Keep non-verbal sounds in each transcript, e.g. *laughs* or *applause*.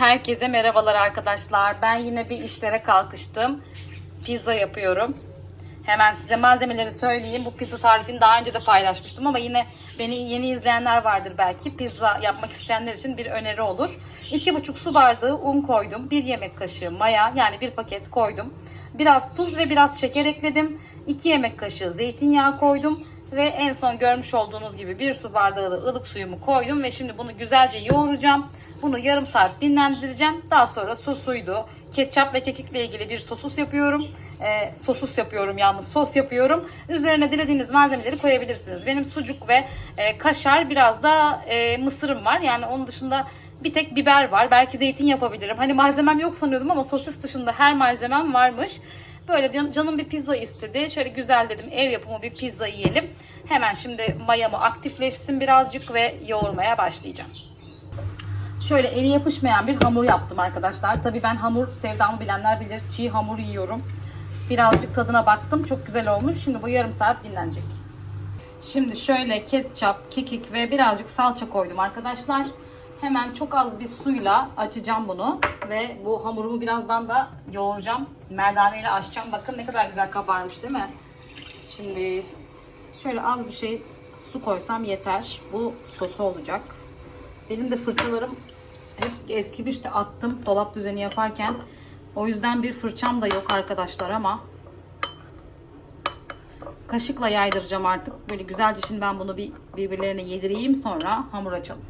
Herkese merhabalar arkadaşlar. Ben yine bir işlere kalkıştım. Pizza yapıyorum. Hemen size malzemeleri söyleyeyim. Bu pizza tarifini daha önce de paylaşmıştım ama yine beni yeni izleyenler vardır belki. Pizza yapmak isteyenler için bir öneri olur. 2,5 su bardağı un koydum. 1 yemek kaşığı maya yani bir paket koydum. Biraz tuz ve biraz şeker ekledim. 2 yemek kaşığı zeytinyağı koydum. Ve en son görmüş olduğunuz gibi bir su bardağı da ılık suyumu koydum ve şimdi bunu güzelce yoğuracağım. Bunu yarım saat dinlendireceğim. Daha sonra sosuydu. Ketçap ve kekikle ilgili bir sosus yapıyorum. Ee, sosus yapıyorum yalnız sos yapıyorum. Üzerine dilediğiniz malzemeleri koyabilirsiniz. Benim sucuk ve e, kaşar biraz da e, mısırım var. Yani onun dışında bir tek biber var. Belki zeytin yapabilirim. Hani malzemem yok sanıyordum ama sosis dışında her malzemem varmış. Böyle can- canım bir pizza istedi. Şöyle güzel dedim ev yapımı bir pizza yiyelim. Hemen şimdi mayamı aktifleşsin birazcık ve yoğurmaya başlayacağım. Şöyle eli yapışmayan bir hamur yaptım arkadaşlar. Tabii ben hamur sevdamı bilenler bilir. Çiğ hamur yiyorum. Birazcık tadına baktım. Çok güzel olmuş. Şimdi bu yarım saat dinlenecek. Şimdi şöyle ketçap, kekik ve birazcık salça koydum arkadaşlar. Hemen çok az bir suyla açacağım bunu ve bu hamurumu birazdan da yoğuracağım. Merdane ile açacağım. Bakın ne kadar güzel kabarmış değil mi? Şimdi şöyle az bir şey su koysam yeter. Bu sosu olacak. Benim de fırçalarım hep eskimişti attım dolap düzeni yaparken. O yüzden bir fırçam da yok arkadaşlar ama kaşıkla yaydıracağım artık. Böyle güzelce şimdi ben bunu bir birbirlerine yedireyim sonra hamur açalım.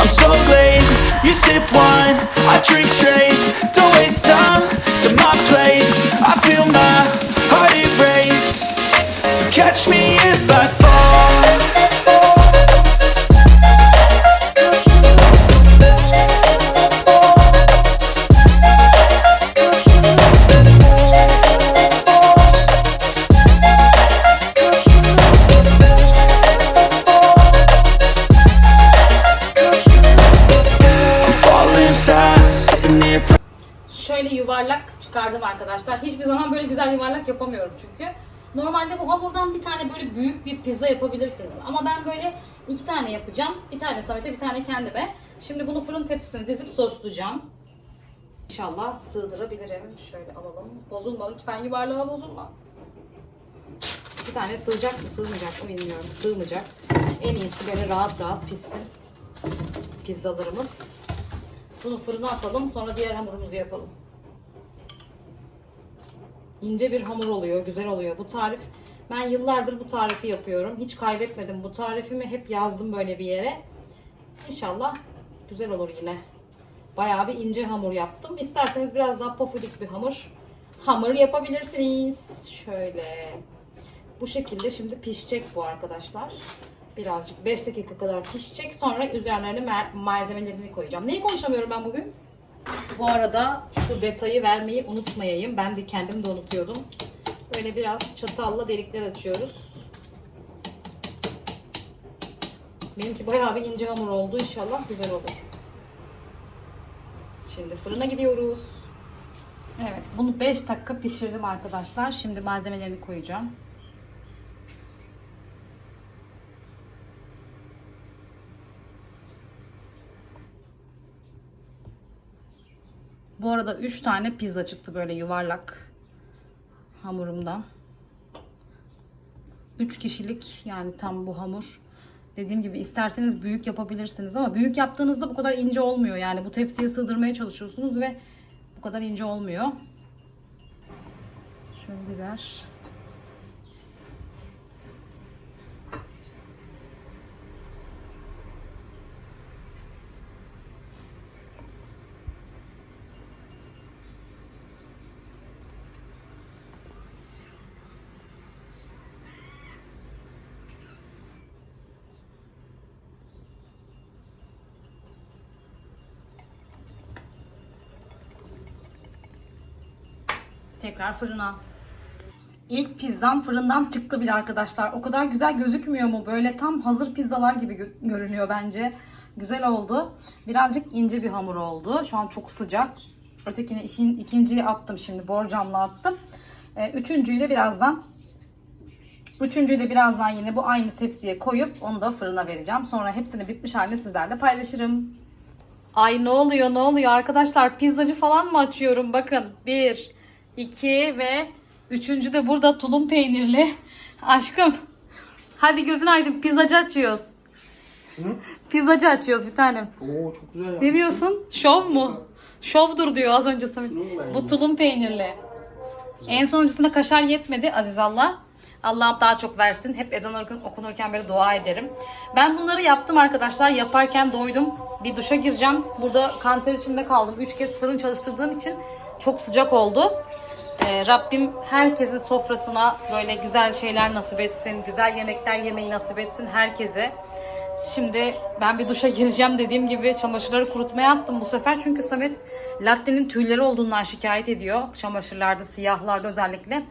I'm so late You sip wine, I drink straight. Don't waste time to my place. I feel my heart erase so catch me if I fall yuvarlak çıkardım arkadaşlar. Hiçbir zaman böyle güzel yuvarlak yapamıyorum çünkü. Normalde bu hamurdan bir tane böyle büyük bir pizza yapabilirsiniz. Ama ben böyle iki tane yapacağım. Bir tane Samet'e bir tane kendime. Şimdi bunu fırın tepsisine dizip soslayacağım. İnşallah sığdırabilirim. Şöyle alalım. Bozulma lütfen yuvarlığa bozulma. Bir tane sığacak mı sığmayacak mı bilmiyorum. Sığmayacak. En iyisi böyle rahat rahat pişsin. Pizzalarımız. Bunu fırına atalım sonra diğer hamurumuzu yapalım. İnce bir hamur oluyor, güzel oluyor. Bu tarif ben yıllardır bu tarifi yapıyorum. Hiç kaybetmedim bu tarifimi. Hep yazdım böyle bir yere. İnşallah güzel olur yine. Bayağı bir ince hamur yaptım. İsterseniz biraz daha pofudik bir hamur hamur yapabilirsiniz. Şöyle. Bu şekilde şimdi pişecek bu arkadaşlar. Birazcık 5 dakika kadar pişecek. Sonra üzerlerine malzemelerini koyacağım. Neyi konuşamıyorum ben bugün? Bu arada şu detayı vermeyi unutmayayım. Ben de kendim de unutuyordum. Böyle biraz çatalla delikler açıyoruz. Benimki bayağı bir ince hamur oldu. İnşallah güzel olur. Şimdi fırına gidiyoruz. Evet, bunu 5 dakika pişirdim arkadaşlar. Şimdi malzemelerini koyacağım. Bu arada 3 tane pizza çıktı böyle yuvarlak hamurumdan. 3 kişilik yani tam bu hamur. Dediğim gibi isterseniz büyük yapabilirsiniz ama büyük yaptığınızda bu kadar ince olmuyor. Yani bu tepsiye sığdırmaya çalışıyorsunuz ve bu kadar ince olmuyor. Şöyle biber. Tekrar fırına. İlk pizzam fırından çıktı bile arkadaşlar. O kadar güzel gözükmüyor mu? Böyle tam hazır pizzalar gibi gö- görünüyor bence. Güzel oldu. Birazcık ince bir hamur oldu. Şu an çok sıcak. Ötekini ikin, ikinciyi attım şimdi. Borcamla attım. Ee, üçüncüyü de birazdan Üçüncüyü de birazdan yine bu aynı tepsiye koyup onu da fırına vereceğim. Sonra hepsini bitmiş halde sizlerle paylaşırım. Ay ne oluyor ne oluyor arkadaşlar pizzacı falan mı açıyorum bakın. Bir, iki ve üçüncü de burada tulum peynirli. *laughs* Aşkım hadi gözün aydın pizzacı açıyoruz. Hı? Pizzacı açıyoruz bir tanem. Oo çok güzel Ne yapmışsın. diyorsun? Şov mu? Şovdur diyor az önce beğendin? Bu tulum peynirli. En sonuncusunda kaşar yetmedi Aziz Allah. Allah'ım daha çok versin. Hep ezan okun- okunurken böyle dua ederim. Ben bunları yaptım arkadaşlar. Yaparken doydum. Bir duşa gireceğim. Burada kanter içinde kaldım. Üç kez fırın çalıştırdığım için çok sıcak oldu. Ee, Rabbim herkesin sofrasına böyle güzel şeyler nasip etsin. Güzel yemekler yemeyi nasip etsin herkese. Şimdi ben bir duşa gireceğim dediğim gibi çamaşırları kurutmaya attım bu sefer. Çünkü Samet latte'nin tüyleri olduğundan şikayet ediyor. Çamaşırlarda, siyahlarda özellikle.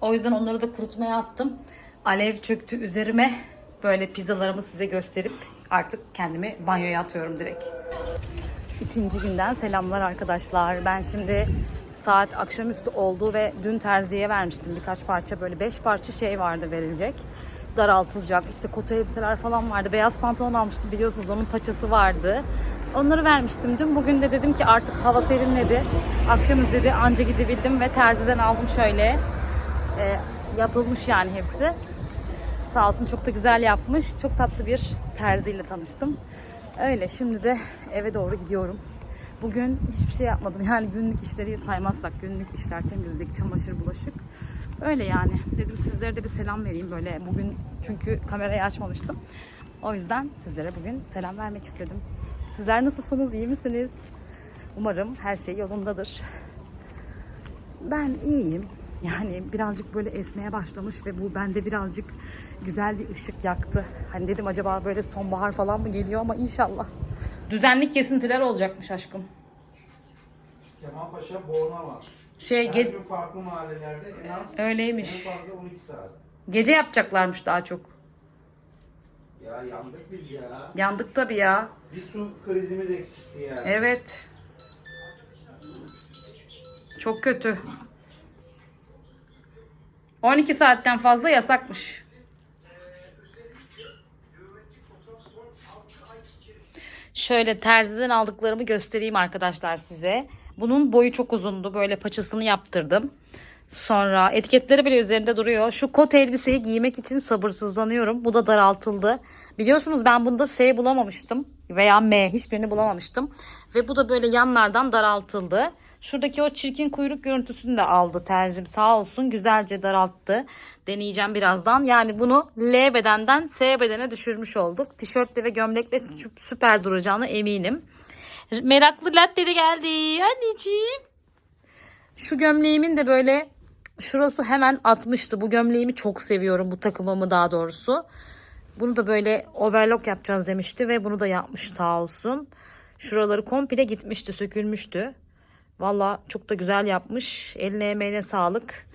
O yüzden onları da kurutmaya attım. Alev çöktü üzerime. Böyle pizzalarımı size gösterip artık kendimi banyoya atıyorum direkt. İkinci günden selamlar arkadaşlar. Ben şimdi saat akşamüstü oldu ve dün terziye vermiştim birkaç parça böyle beş parça şey vardı verilecek. Daraltılacak işte kotu elbiseler falan vardı. Beyaz pantolon almıştım biliyorsunuz onun paçası vardı. Onları vermiştim dün. Bugün de dedim ki artık hava serinledi. Akşam dedi anca gidebildim ve terziden aldım şöyle. Ee, yapılmış yani hepsi. Sağ olsun çok da güzel yapmış. Çok tatlı bir terziyle tanıştım. Öyle şimdi de eve doğru gidiyorum. Bugün hiçbir şey yapmadım. Yani günlük işleri saymazsak günlük işler temizlik, çamaşır, bulaşık. Öyle yani. Dedim sizlere de bir selam vereyim böyle. Bugün çünkü kamerayı açmamıştım. O yüzden sizlere bugün selam vermek istedim. Sizler nasılsınız? iyi misiniz? Umarım her şey yolundadır. Ben iyiyim. Yani birazcık böyle esmeye başlamış ve bu bende birazcık güzel bir ışık yaktı. Hani dedim acaba böyle sonbahar falan mı geliyor ama inşallah. Düzenli kesintiler olacakmış aşkım. Kemalpaşa Borna var. Şey Her ge- gün farklı mahallelerde en az öyleymiş. en fazla 12 saat. Gece yapacaklarmış daha çok. Ya yandık biz ya. Yandık tabii ya. Bir su krizimiz eksikti yani. Evet. Çok kötü. 12 saatten fazla yasakmış. Şöyle terziden aldıklarımı göstereyim arkadaşlar size. Bunun boyu çok uzundu. Böyle paçasını yaptırdım. Sonra etiketleri bile üzerinde duruyor. Şu kot elbiseyi giymek için sabırsızlanıyorum. Bu da daraltıldı. Biliyorsunuz ben bunda S bulamamıştım. Veya M hiçbirini bulamamıştım. Ve bu da böyle yanlardan daraltıldı. Şuradaki o çirkin kuyruk görüntüsünü de aldı terzim sağ olsun. Güzelce daralttı. Deneyeceğim birazdan. Yani bunu L bedenden S bedene düşürmüş olduk. Tişörtle ve gömlekle sü- süper duracağına eminim. Meraklı latte de geldi. Anneciğim. Şu gömleğimin de böyle şurası hemen atmıştı. Bu gömleğimi çok seviyorum. Bu takımımı daha doğrusu. Bunu da böyle overlock yapacağız demişti ve bunu da yapmış sağ olsun. Şuraları komple gitmişti, sökülmüştü. Valla çok da güzel yapmış. Eline emeğine sağlık.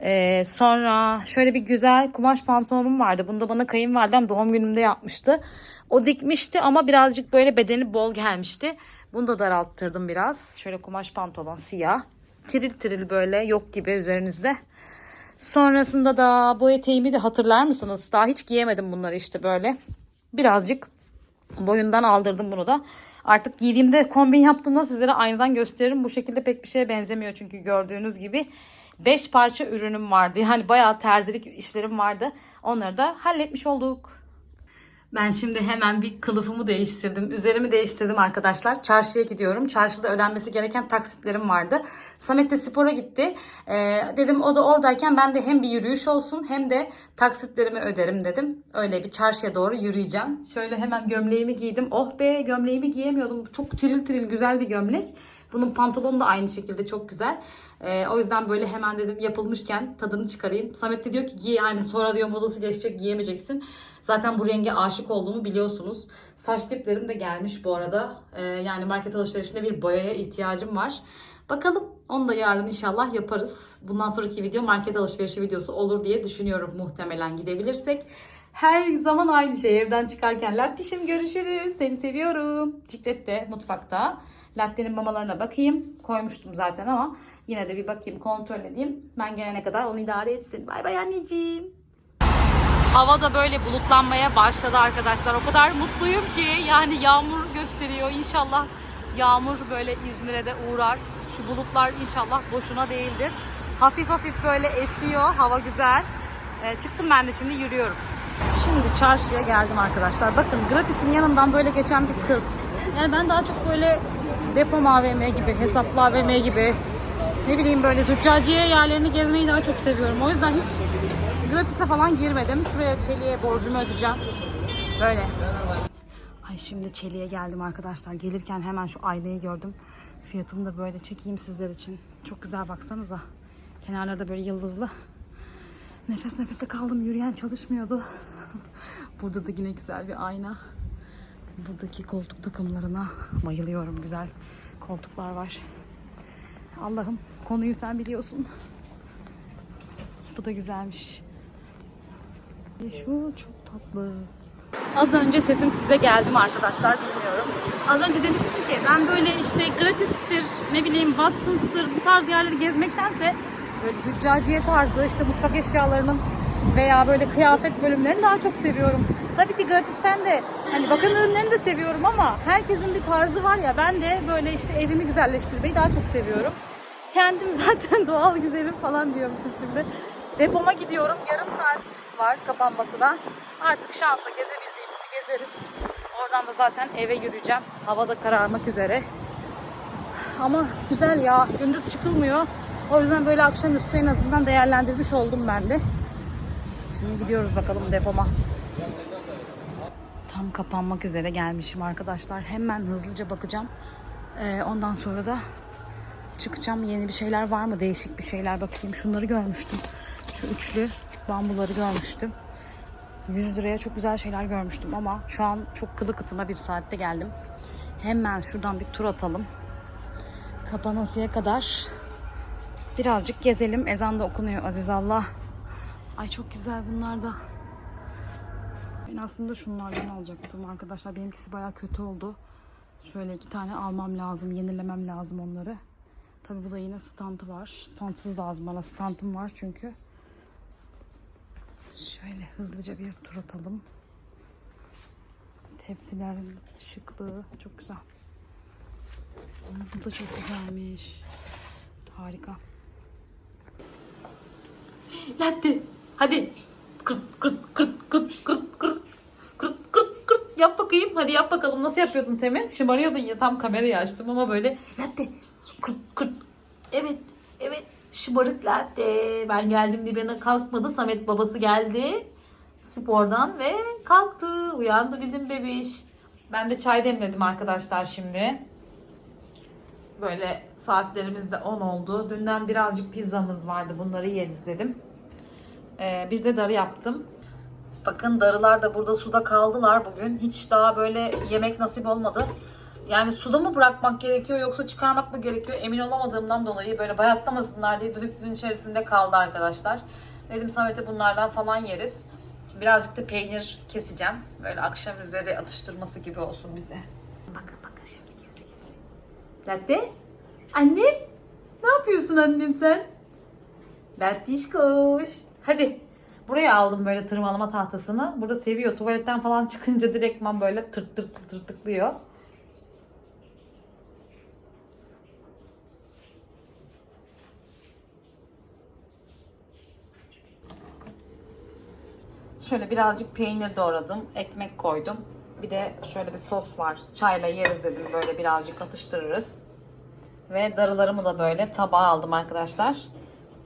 Ee, sonra şöyle bir güzel kumaş pantolonum vardı. Bunu da bana kayınvalidem doğum günümde yapmıştı. O dikmişti ama birazcık böyle bedeni bol gelmişti. Bunu da daralttırdım biraz. Şöyle kumaş pantolon siyah. Tiril tiril böyle yok gibi üzerinizde. Sonrasında da bu eteğimi de hatırlar mısınız? Daha hiç giyemedim bunları işte böyle. Birazcık boyundan aldırdım bunu da. Artık giydiğimde kombin yaptığımda sizlere aynadan gösteririm. Bu şekilde pek bir şeye benzemiyor çünkü gördüğünüz gibi 5 parça ürünüm vardı. Yani bayağı terzilik işlerim vardı. Onları da halletmiş olduk. Ben şimdi hemen bir kılıfımı değiştirdim. Üzerimi değiştirdim arkadaşlar. Çarşıya gidiyorum. Çarşıda ödenmesi gereken taksitlerim vardı. Samet de spora gitti. Ee, dedim o da oradayken ben de hem bir yürüyüş olsun hem de taksitlerimi öderim dedim. Öyle bir çarşıya doğru yürüyeceğim. Şöyle hemen gömleğimi giydim. Oh be gömleğimi giyemiyordum. Çok tiril tiril güzel bir gömlek. Bunun pantolonu da aynı şekilde çok güzel. Ee, o yüzden böyle hemen dedim yapılmışken tadını çıkarayım. Samet de diyor ki giy hani sonra diyor modası geçecek giyemeyeceksin. Zaten bu renge aşık olduğumu biliyorsunuz. Saç diplerim de gelmiş bu arada. Ee, yani market alışverişinde bir boyaya ihtiyacım var. Bakalım onu da yarın inşallah yaparız. Bundan sonraki video market alışverişi videosu olur diye düşünüyorum muhtemelen gidebilirsek. Her zaman aynı şey evden çıkarken Lattişim görüşürüz seni seviyorum. Ciklet de mutfakta. Latte'nin mamalarına bakayım. Koymuştum zaten ama yine de bir bakayım kontrol edeyim. Ben gelene kadar onu idare etsin. Bay bay anneciğim. Hava da böyle bulutlanmaya başladı arkadaşlar. O kadar mutluyum ki yani yağmur gösteriyor. İnşallah yağmur böyle İzmir'e de uğrar. Şu bulutlar inşallah boşuna değildir. Hafif hafif böyle esiyor. Hava güzel. Ee, çıktım ben de şimdi yürüyorum. Şimdi çarşıya geldim arkadaşlar. Bakın Gratis'in yanından böyle geçen bir kız. Yani ben daha çok böyle depo AVM gibi, hesaplı AVM gibi ne bileyim böyle züccaciye yerlerini gezmeyi daha çok seviyorum. O yüzden hiç gratis'e falan girmedim. Şuraya Çeliğe borcumu ödeyeceğim. Böyle. Ay şimdi Çeliğe geldim arkadaşlar. Gelirken hemen şu aynayı gördüm. Fiyatını da böyle çekeyim sizler için. Çok güzel baksanıza. Kenarları da böyle yıldızlı. Nefes nefese kaldım. Yürüyen çalışmıyordu. *laughs* Burada da yine güzel bir ayna. Buradaki koltuk takımlarına bayılıyorum. Güzel koltuklar var. Allah'ım konuyu sen biliyorsun. Bu da güzelmiş. Şu çok tatlı. Az önce sesim size geldi mi arkadaşlar bilmiyorum. Az önce demiştim ki ben böyle işte gratistir, ne bileyim Watson's'tır bu tarz yerleri gezmektense böyle züccaciye tarzı işte mutfak eşyalarının veya böyle kıyafet bölümlerini daha çok seviyorum. Tabii ki gratisten de hani bakım ürünlerini de seviyorum ama herkesin bir tarzı var ya ben de böyle işte evimi güzelleştirmeyi daha çok seviyorum. Kendim *laughs* zaten doğal güzelim falan diyormuşum şimdi. Depoma gidiyorum. Yarım saat var kapanmasına. Artık şansa gezebildiğimizi gezeriz. Oradan da zaten eve yürüyeceğim. Hava da kararmak üzere. Ama güzel ya. Gündüz çıkılmıyor. O yüzden böyle akşamüstü en azından değerlendirmiş oldum ben de. Şimdi gidiyoruz bakalım depoma. Tam kapanmak üzere gelmişim arkadaşlar. Hemen hızlıca bakacağım. Ee, ondan sonra da çıkacağım. Yeni bir şeyler var mı? Değişik bir şeyler bakayım. Şunları görmüştüm. Şu üçlü bambuları görmüştüm. 100 liraya çok güzel şeyler görmüştüm ama şu an çok kılı kıtına bir saatte geldim. Hemen şuradan bir tur atalım. Kapanasıya kadar birazcık gezelim. Ezan da okunuyor Aziz Allah. Ay çok güzel bunlar da. Ben aslında şunlardan alacaktım arkadaşlar. Benimkisi baya kötü oldu. Şöyle iki tane almam lazım. Yenilemem lazım onları. Tabi bu da yine stantı var. Stantsız lazım bana. Stantım var çünkü. Şöyle hızlıca bir tur atalım. Tepsilerin şıklığı çok güzel. Bu da çok güzelmiş. Harika. Latte. Hadi. Kırt kırt kırt kırt kırt kırt. Kırt kırt kırt. Yap bakayım. Hadi yap bakalım. Nasıl yapıyordun Temin? Şımarıyordun ya. Tam kamerayı açtım ama böyle. Latte. Kırt kırt. Evet. Evet. Şımarık latte. Ben geldim diye bana kalkmadı. Samet babası geldi spordan ve kalktı. Uyandı bizim bebiş. Ben de çay demledim arkadaşlar şimdi. Böyle saatlerimiz de 10 oldu. Dünden birazcık pizzamız vardı. Bunları yeriz dedim. Ee, bir de darı yaptım. Bakın darılar da burada suda kaldılar bugün. Hiç daha böyle yemek nasip olmadı. Yani suda mı bırakmak gerekiyor yoksa çıkarmak mı gerekiyor emin olamadığımdan dolayı böyle bayatlamasınlar diye düdüklünün içerisinde kaldı arkadaşlar. Dedim Samet'e bunlardan falan yeriz. Birazcık da peynir keseceğim. Böyle akşam üzeri atıştırması gibi olsun bize. Bakın bakın şimdi gizli gizli. Latte? Annem? Ne yapıyorsun annem sen? Lattiş koş. Hadi. Buraya aldım böyle tırmalama tahtasını. Burada seviyor. Tuvaletten falan *laughs* çıkınca direktman böyle tırt tırt tırt tırt tıklıyor. Şöyle birazcık peynir doğradım. Ekmek koydum. Bir de şöyle bir sos var. Çayla yeriz dedim. Böyle birazcık atıştırırız. Ve darılarımı da böyle tabağa aldım arkadaşlar.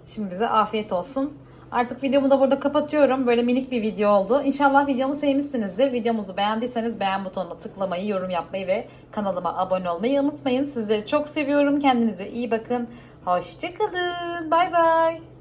Şimdi bize afiyet olsun. Artık videomu da burada kapatıyorum. Böyle minik bir video oldu. İnşallah videomu sevmişsinizdir. Videomuzu beğendiyseniz beğen butonuna tıklamayı, yorum yapmayı ve kanalıma abone olmayı unutmayın. Sizleri çok seviyorum. Kendinize iyi bakın. Hoşçakalın. Bay bay.